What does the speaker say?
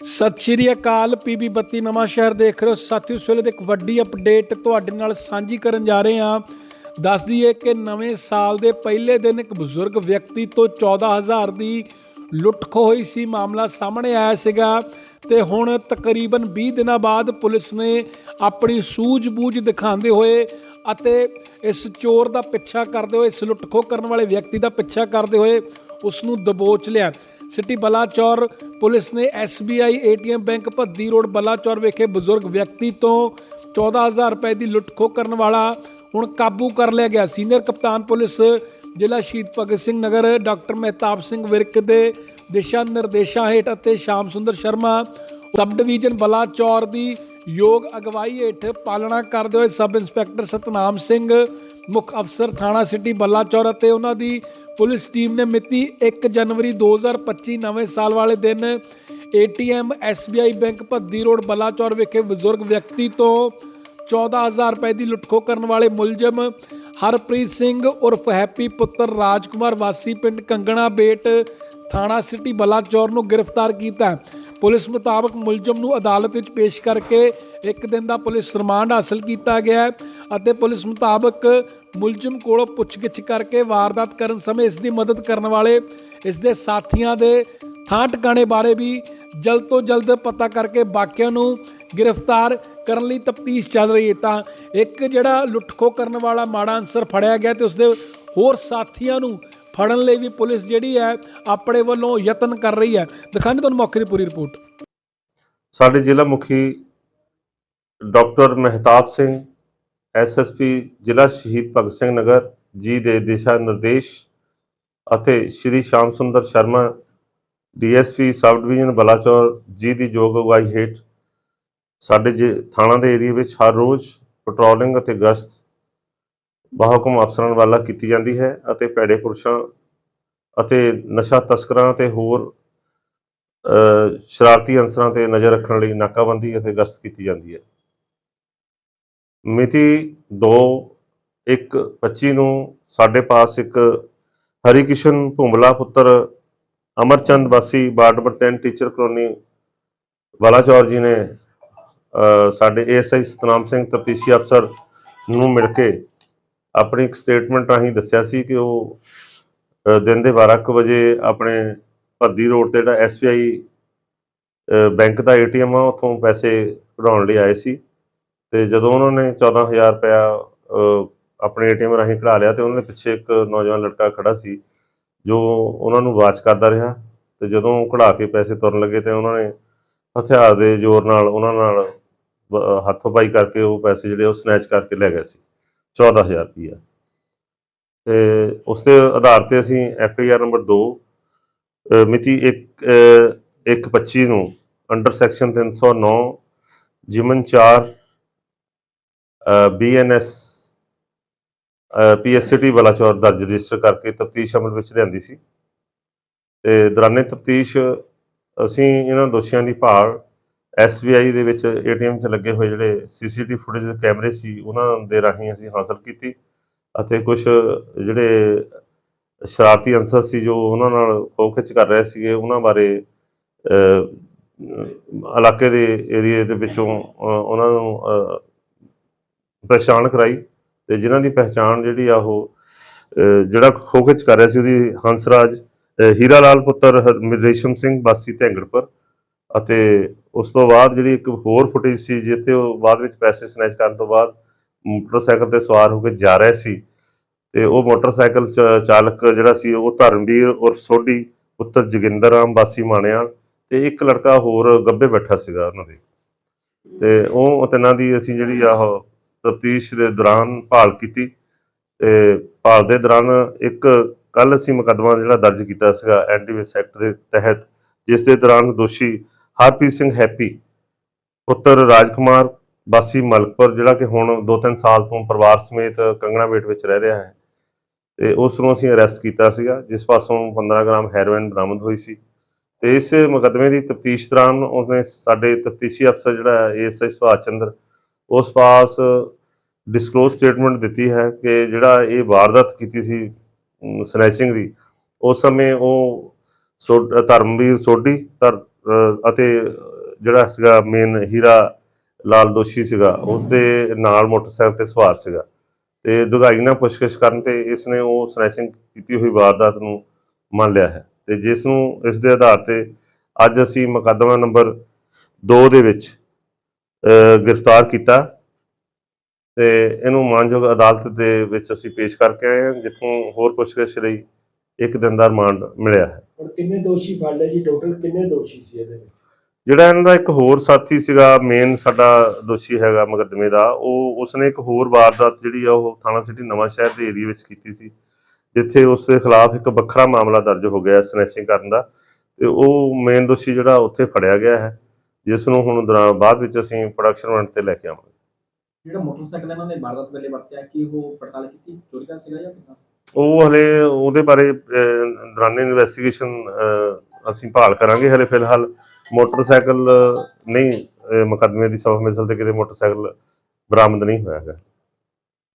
ਸਤਿ ਸ਼੍ਰੀ ਅਕਾਲ, ਪੀਬੀ 32 ਨਵਾਂ ਸ਼ਹਿਰ ਦੇਖ ਰਹੇ ਹੋ। ਸਾਥੀਓ, ਇਸ ਵੇਲੇ ਦੀ ਇੱਕ ਵੱਡੀ ਅਪਡੇਟ ਤੁਹਾਡੇ ਨਾਲ ਸਾਂਝੀ ਕਰਨ ਜਾ ਰਹੇ ਹਾਂ। ਦੱਸ ਦਈਏ ਕਿ ਨਵੇਂ ਸਾਲ ਦੇ ਪਹਿਲੇ ਦਿਨ ਇੱਕ ਬਜ਼ੁਰਗ ਵਿਅਕਤੀ ਤੋਂ 14000 ਦੀ ਲੁੱਟ ਖੋਹ ਹੋਈ ਸੀ। ਮਾਮਲਾ ਸਾਹਮਣੇ ਆਇਆ ਸੀਗਾ ਤੇ ਹੁਣ ਤਕਰੀਬਨ 20 ਦਿਨਾਂ ਬਾਅਦ ਪੁਲਿਸ ਨੇ ਆਪਣੀ ਸੂਝ-ਬੂਝ ਦਿਖਾਉਂਦੇ ਹੋਏ ਅਤੇ ਇਸ ਚੋਰ ਦਾ ਪਿੱਛਾ ਕਰਦੇ ਹੋਏ, ਇਸ ਲੁੱਟ ਖੋਹ ਕਰਨ ਵਾਲੇ ਵਿਅਕਤੀ ਦਾ ਪਿੱਛਾ ਕਰਦੇ ਹੋਏ ਉਸ ਨੂੰ ਦਬੋਚ ਲਿਆ। ਸਿਟੀ ਬਲਾਚੌਰ ਪੁਲਿਸ ਨੇ SBI ATM bank Bhaddi road Balachaur ਵਿਖੇ ਬਜ਼ੁਰਗ ਵਿਅਕਤੀ ਤੋਂ 14000 ਰੁਪਏ ਦੀ ਲੁੱਟ ਖੋਹ ਕਰਨ ਵਾਲਾ ਹੁਣ ਕਾਬੂ ਕਰ ਲਿਆ ਗਿਆ। ਸੀਨੀਅਰ ਕਪਤਾਨ ਪੁਲਿਸ ਜ਼ਿਲ੍ਹਾ ਸ਼ਹੀਦ ਭਗਤ ਸਿੰਘ ਨਗਰ, ਡਾਕਟਰ ਮਹਿਤਾਬ ਸਿੰਘ ਵਿਰਕ ਦੇ ਦਿਸ਼ਾ ਨਿਰਦੇਸ਼ਾਂ ਹੇਠ ਅਤੇ ਸ਼ਾਮ ਸੁੰਦਰ ਸ਼ਰਮਾ, ਸਬ ਡਿਵੀਜ਼ਨ ਬਲਾਚੌਰ ਦੀ ਯੋਗ ਅਗਵਾਈ ਹੇਠ ਪਾਲਣਾ ਕਰਦੇ ਹੋਏ ਸਬ ਇੰਸਪੈਕਟਰ ਸਤਨਾਮ ਸਿੰਘ ਮੁੱਖ ਅਫਸਰ ਥਾਣਾ ਸਿਟੀ ਬੱਲਾਚੌਰ ਅਤੇ ਉਹਨਾਂ ਦੀ ਪੁਲਿਸ ਟੀਮ ਨੇ ਮਿਤੀ 1 ਜਨਵਰੀ 2025 ਨਵੇਂ ਸਾਲ ਵਾਲੇ ਦਿਨ ATM SBI bank Bhaddi road Balachaur ਵਿਖੇ ਬਜ਼ੁਰਗ ਵਿਅਕਤੀ ਤੋਂ 14000 ਰੁਪਏ ਦੀ ਲੁੱਟਖੋ ਕਰਨ ਵਾਲੇ ਮੁਲਜ਼ਮ ਹਰਪ੍ਰੀਤ ਸਿੰਘ ਉਰਫ ਹੈਪੀ ਪੁੱਤਰ ਰਾਜਕੁਮਾਰ ਵਾਸੀ ਪਿੰਡ ਕੰਗਣਾ ਬੇਟ ਥਾਣਾ ਸਿਟੀ ਬਲਾਚੌਰ ਨੂੰ ਗ੍ਰਿਫਤਾਰ ਕੀਤਾ। ਪੁਲਿਸ ਮੁਤਾਬਕ ਮੁਲਜ਼ਮ ਨੂੰ ਅਦਾਲਤ ਵਿੱਚ ਪੇਸ਼ ਕਰਕੇ ਇੱਕ ਦਿਨ ਦਾ ਪੁਲਿਸ ਰਿਮਾਂਡ ਹਾਸਲ ਕੀਤਾ ਗਿਆ ਹੈ ਅਤੇ ਪੁਲਿਸ ਮੁਤਾਬਕ ਮੁਲਜ਼ਮ ਕੋਲੋਂ ਪੁੱਛਗਿੱਛ ਕਰਕੇ ਵਾਰਦਾਤ ਕਰਨ ਸਮੇਂ ਇਸ ਦੀ ਮਦਦ ਕਰਨ ਵਾਲੇ ਇਸ ਦੇ ਸਾਥੀਆਂ ਦੇ ਥਾਂ ਟਿਕਾਣੇ ਬਾਰੇ ਵੀ ਜਲਦ ਤੋਂ ਜਲਦ ਪਤਾ ਕਰਕੇ ਬਾਕੀਆਂ ਨੂੰ ਗ੍ਰਿਫਤਾਰ ਕਰਨ ਲਈ ਤਫਤੀਸ਼ ਚੱਲ ਰਹੀ ਹੈ। ਤਾਂ ਇੱਕ ਜਿਹੜਾ ਲੁੱਟਖੋ ਕਰਨ ਵਾਲਾ ਮਾੜਾ ਅਨਸਰ ਫੜਿਆ ਗਿਆ ਤੇ ਉਸਦੇ ਹੋਰ ਸਾਥੀਆਂ ਨੂੰ ਫੜਨ ਲਈ ਵੀ ਪੁਲਿਸ ਜਿਹੜੀ ਹੈ ਆਪਣੇ ਵੱਲੋਂ ਯਤਨ ਕਰ ਰਹੀ ਹੈ। ਦਿਖਾਣੇ ਤੁਹਾਨੂੰ ਮੌਕੇ ਦੀ ਪੂਰੀ ਰਿਪੋਰਟ। ਸਾਡੇ ਜ਼ਿਲ੍ਹਾ ਮੁਖੀ ਡਾਕਟਰ ਮਹਿਤਾਬ ਸਿੰਘ ਐਸਐਸਪੀ ਜ਼ਿਲ੍ਹਾ ਸ਼ਹੀਦ ਭਗਤ ਸਿੰਘ ਨਗਰ, ਜੀ ਦੇ ਦਿਸ਼ਾ ਨਿਰਦੇਸ਼ ਅਤੇ Shri Sham Sunder Sharma DSP sub division Balachaur, ji ਦੀ ਯੋਗ ਅਗਵਾਈ ਹੇਠ ਸਾਡੇ ਜੇ ਥਾਣਾ ਦੇ ਏਰੀਆ ਵਿੱਚ ਹਰ ਰੋਜ਼ ਪੈਟਰੋਲਿੰਗ ਅਤੇ ਗਸ਼ਤ ਬਾਹੁਕਮ ਅਫਸਰਾਂ ਵੱਲੋਂ ਕੀਤੀ ਜਾਂਦੀ ਹੈ ਅਤੇ ਭੈੜੇ ਪੁਰਸ਼ਾਂ ਅਤੇ ਨਸ਼ਾ ਤਸਕਰਾਂ ਤੇ ਹੋਰ ਸ਼ਰਾਰਤੀ ਅੰਸਰਾਂ ਤੇ ਨਜ਼ਰ ਰੱਖਣ ਲਈ ਨਾਕਾਬੰਦੀ ਅਤੇ ਗਸ਼ਤ ਕੀਤੀ ਜਾਂਦੀ ਹੈ। ਮਿਤੀ 2 1 25 ਨੂੰ ਸਾਡੇ ਪਾਸ ਇੱਕ ਹਰੀਕਿਸ਼ਨ ਭੁੰਬਲਾ ਪੁੱਤਰ ਅਮਰਚੰਦ ਵਾਸੀ ward number 10 teacher colony Balachaur ji ਨੇ ਅ, ਸਾਡੇ ਏਐਸਆਈ ਸਤਨਾਮ ਸਿੰਘ ਤਪਤੀਸ਼ੀ ਅਫਸਰ ਨੂੰ ਮਿਲ ਕੇ ਆਪਣੀ ਇੱਕ ਸਟੇਟਮੈਂਟ ਰਾਹੀਂ ਦੱਸਿਆ ਸੀ ਕਿ ਉਹ ਦਿਨ ਦੇ 12 ਕੁ ਵਜੇ ਆਪਣੇ ਭੱਦੀ ਰੋਡ ਤੇ ਜਿਹੜਾ ਐਸਬੀਆਈ ਬੈਂਕ ਦਾ ਏਟੀਐਮ ਆ ਉੱਥੋਂ ਪੈਸੇ ਕਢਾਉਣ ਲਈ ਆਏ ਸੀ। ਤੇ ਜਦੋਂ ਉਹਨਾਂ ਨੇ 14000 ਰੁਪਇਆ ਅ, ਆਪਣੇ ਏਟੀਐਮ ਰਾਹੀਂ ਕਢਾ ਲਿਆ ਤੇ ਉਹਨਾਂ ਦੇ ਪਿੱਛੇ ਇੱਕ ਨੌਜਵਾਨ ਲੜਕਾ ਖੜਾ ਸੀ ਜੋ ਉਹਨਾਂ ਨੂੰ ਵਾਚ ਕਰਦਾ ਰਿਹਾ। ਤੇ ਜਦੋਂ ਕਢਾ ਕੇ ਪੈਸੇ ਤੁਰਨ ਲੱਗੇ ਤੇ ਉਹਨਾਂ ਨੇ ਹਥਿਆਰ ਦੇ ਜ਼ੋਰ ਨਾਲ ਉਹਨਾਂ ਨਾਲ ਹੱਥੋਂ-ਪਾਈ ਕਰਕੇ ਉਹ ਪੈਸੇ ਜਿਹੜੇ ਉਹ ਸਨੈਚ ਕਰਕੇ ਲੈ ਗਏ ਸੀ। 14000 ਰੁਪਇਆ ਤੇ ਉਸ ਦੇ ਆਧਾਰ ਤੇ ਅਸੀਂ ਐਫ ਆਈ ਆਰ ਨੰਬਰ 2 ਅ, ਮਿਤੀ 1 125 ਨੂੰ ਅੰਡਰ ਸੈਕਸ਼ਨ 309 ਜਿਮਨ 4 BNS P S city Balachaur ਦਰਜ ਰਜਿਸਟਰ ਕਰਕੇ ਤਫਤੀਸ਼ ਅਮਲ ਵਿੱਚ ਲਿਆਂਦੀ ਸੀ। ਤੇ ਦੌਰਾਨੇ ਤਫਤੀਸ਼ ਅਸੀਂ ਇਹਨਾਂ ਦੋਸ਼ੀਆਂ ਦੀ ਭਾਲ ਐਸਬੀਆਈ ਦੇ ਵਿੱਚ ਏਟੀਐਮ 'ਚ ਲੱਗੇ ਹੋਏ ਜਿਹੜੇ ਸੀਸੀਟੀਵੀ ਫੁਟੇਜ ਦੇ ਕੈਮਰੇ ਸੀ ਉਹਨਾਂ ਦੇ ਰਾਹੀਂ ਅਸੀਂ ਹਾਸਲ ਕੀਤੀ ਅਤੇ ਕੁਝ ਜਿਹੜੇ ਸ਼ਰਾਰਤੀ ਅੰਸਰ ਸੀ ਜੋ ਉਹਨਾਂ ਨਾਲ ਖੋਖਿਚ ਕਰ ਰਹੇ ਸੀਗੇ ਉਹਨਾਂ ਬਾਰੇ ਇਲਾਕੇ ਦੇ ਏਰੀਏ ਦੇ ਵਿੱਚੋਂ ਉਹਨਾਂ ਨੂੰ ਅ, ਪਛਾਣ ਕਰਾਈ ਤੇ ਜਿਨ੍ਹਾਂ ਦੀ ਪਹਿਚਾਣ ਜਿਹੜੀ ਆ ਉਹ ਅ, ਜਿਹੜਾ ਖੋਖਿਚ ਕਰ ਰਿਹਾ ਸੀ ਉਹਦੀ ਹੰਸਰਾਜ ਅ, ਹੀਰਾ ਲਾਲ ਪੁੱਤਰ ਹਰ- ਰੇਸ਼ਮ ਸਿੰਘ ਬਾਸੀ ਧੈਂਗੜਪੁਰ ਅਤੇ ਉਸ ਤੋਂ ਬਾਅਦ ਜਿਹੜੀ ਇੱਕ ਹੋਰ ਫੁਟੇਜ ਸੀ ਜਿੱਥੇ ਉਹ ਬਾਅਦ ਵਿੱਚ ਪੈਸੇ ਸਨੈਚ ਕਰਨ ਤੋਂ ਬਾਅਦ ਮੋਟਰਸਾਈਕਲ ਤੇ ਸਵਾਰ ਹੋ ਕੇ ਜਾ ਰਹੇ ਸੀ ਤੇ ਉਹ ਮੋਟਰਸਾਈਕਲ ਚ- ਚਾਲਕ ਜਿਹੜਾ ਸੀ ਉਹ ਧਰਮਵੀਰ ਉਰਫ ਸੋਢੀ, ਪੁੱਤਰ ਜੋਗਿੰਦਰ ਰਾਮ ਬਾਸੀ ਮਾਣਿਆਲ ਤੇ ਇੱਕ ਲੜਕਾ ਹੋਰ ਗੱਬੇ ਬੈਠਾ ਸੀਗਾ ਉਹਨਾਂ ਦੇ। ਤੇ ਉਹ ਤਿੰਨਾਂ ਦੀ ਅਸੀਂ ਜਿਹੜੀ ਆ ਤਫਤੀਸ਼ ਦੇ ਦੌਰਾਨ ਭਾਲ ਕੀਤੀ ਤੇ ਭਾਲ ਦੇ ਦੌਰਾਨ ਇੱਕ ਕੱਲ ਅਸੀਂ ਮੁਕੱਦਮਾ ਜਿਹੜਾ ਦਰਜ ਕੀਤਾ ਸੀਗਾ ਐਂਟੀਵਿਸ ਐਕਟ ਦੇ ਤਹਿਤ, ਜਿਸ ਦੇ ਦੌਰਾਨ ਦੋਸ਼ੀ ਹਰਪ੍ਰੀਤ ਸਿੰਘ ਹੈਪੀ, ਪੁੱਤਰ ਰਾਜਕੁਮਾਰ ਬਾਸੀ ਮਲਕਪੁਰ, ਜਿਹੜਾ ਕਿ ਹੁਣ 2-3 ਸਾਲ ਤੋਂ ਪਰਿਵਾਰ ਸਮੇਤ ਕੰਗਣਾ ਬੇਟ ਵਿੱਚ ਰਹਿ ਰਿਹਾ ਹੈ। ਤੇ ਉਸ ਨੂੰ ਅਸੀਂ ਅਰੈਸਟ ਕੀਤਾ ਸੀਗਾ, ਜਿਸ ਪਾਸੋਂ 15 ਗ੍ਰਾਮ ਹੈਰੋਇਨ ਬਰਾਮਦ ਹੋਈ ਸੀ। ਤੇ ਇਸ ਮੁਕੱਦਮੇ ਦੀ ਤਫਤੀਸ਼ ਦੌਰਾਨ ਉਹਨੇ ਸਾਡੇ ਤਫਤੀਸ਼ੀ ਅਫਸਰ ਜਿਹੜਾ ਏਐਸਆਈ ਸੁਭਾਸ਼ ਚੰਦਰ, ਉਸ ਪਾਸ ਡਿਸਕਲੋਜ਼ ਸਟੇਟਮੈਂਟ ਦਿੱਤੀ ਹੈ ਕਿ ਜਿਹੜਾ ਇਹ ਵਾਰਦਾਤ ਕੀਤੀ ਸੀ ਸਨੈਚਿੰਗ ਦੀ, ਉਸ ਸਮੇਂ ਉਹ ਸੋ, ਧਰਮਵੀਰ ਸੋਢੀ, ਧਰ ਅਤੇ ਜਿਹੜਾ ਸੀਗਾ ਮੇਨ ਹੀਰਾ ਲਾਲ ਦੋਸ਼ੀ ਸੀਗਾ ਉਸ ਦੇ ਨਾਲ ਮੋਟਰਸਾਈਕਲ ਤੇ ਸਵਾਰ ਸੀਗਾ। ਤੇ ਦੁਗਾਈ ਨਾਲ ਪੁੱਛਗਿੱਛ ਕਰਨ ਤੇ ਇਸ ਨੇ ਉਹ ਸਨੈਚਿੰਗ ਕੀਤੀ ਹੋਈ ਵਾਰਦਾਤ ਨੂੰ ਮੰਨ ਲਿਆ ਹੈ। ਤੇ ਜਿਸ ਨੂੰ ਇਸ ਦੇ ਆਧਾਰ ਤੇ ਅੱਜ ਅਸੀਂ ਮੁਕੱਦਮਾ ਨੰਬਰ 2 ਦੇ ਵਿੱਚ ਗ੍ਰਿਫਤਾਰ ਕੀਤਾ। ਤੇ ਇਹਨੂੰ ਮਾਨਯੋਗ ਅਦਾਲਤ ਦੇ ਵਿੱਚ ਅਸੀਂ ਪੇਸ਼ ਕਰਕੇ ਆਏ ਹਾਂ, ਜਿੱਥੋਂ ਹੋਰ ਪੁੱਛਗਿੱਛ ਲਈ ਇੱਕ ਦਿਨ ਦਾ ਰਿਮਾਂਡ ਮਿਲਿਆ ਹੈ। ਹੁਣ ਕਿੰਨੇ ਦੋਸ਼ੀ ਫੜ ਲਏ ਜੀ? ਟੋਟਲ ਕਿੰਨੇ ਦੋਸ਼ੀ ਸੀ ਇਹਦੇ ਵਿੱਚ? ਜਿਹੜਾ ਇਹਨਾਂ ਦਾ ਇੱਕ ਹੋਰ ਸਾਥੀ ਸੀਗਾ ਮੇਨ ਸਾਡਾ ਦੋਸ਼ੀ ਹੈਗਾ ਮੁਕੱਦਮੇ ਦਾ ਉਹ ਉਸਨੇ ਇੱਕ ਹੋਰ ਵਾਰਦਾਤ ਜਿਹੜੀ ਆ ਉਹ ਥਾਣਾ ਸਿਟੀ ਨਵਾਂ ਸ਼ਹਿਰ ਦੇ ਏਰੀਆ ਵਿੱਚ ਕੀਤੀ ਸੀ ਜਿੱਥੇ ਉਸ ਦੇ ਖਿਲਾਫ ਇੱਕ ਵੱਖਰਾ ਮਾਮਲਾ ਦਰਜ ਹੋ ਗਿਆ ਸਨੈਚਿੰਗ ਕਰਨ ਦਾ। ਤੇ ਉਹ ਮੇਨ ਦੋਸ਼ੀ ਜਿਹੜਾ ਉੱਥੇ ਫੜਿਆ ਗਿਆ ਹੈ ਜਿਸ ਨੂੰ ਹੁਣ ਦੌਰਾਨ ਬਾਅਦ ਵਿੱਚ ਅਸੀਂ ਪ੍ਰੋਡਕਸ਼ਨ ਵਾਰੰਟ ਤੇ ਲੈ ਕੇ ਆਵਾਂਗੇ। ਜਿਹੜਾ ਮੋਟਰਸਾਈਕਲ ਇਹਨਾਂ ਨੇ ਵਾਰਦਾਤ ਵੇਲੇ ਵਰਤਿਆ ਕੀ ਉਹ ਪੜਤਾਲ ਕੀਤੀ? ਚੋਰੀ ਦਾ ਸੀਗਾ ਜਾਂ ਕਿੱਦਾਂ? ਉਹ ਹਲੇ ਉਹਦੇ ਬਾਰੇ ਅਹ, ਦੌਰਾਨੇ ਇਨਵੈਸਟੀਗੇਸ਼ਨ ਅਸੀਂ ਭਾਲ ਕਰਾਂਗੇ ਹਲੇ ਫਿਲਹਾਲ। ਮੋਟਰਸਾਈਕਲ ਨਹੀਂ ਅਹ, ਮੁਕੱਦਮੇ ਦੀ ਸਬਬ ਮਿਸਲ ਤੇ ਕਿਤੇ ਮੋਟਰਸਾਈਕਲ ਬਰਾਮਦ ਨਹੀਂ ਹੋਇਆ ਹੈ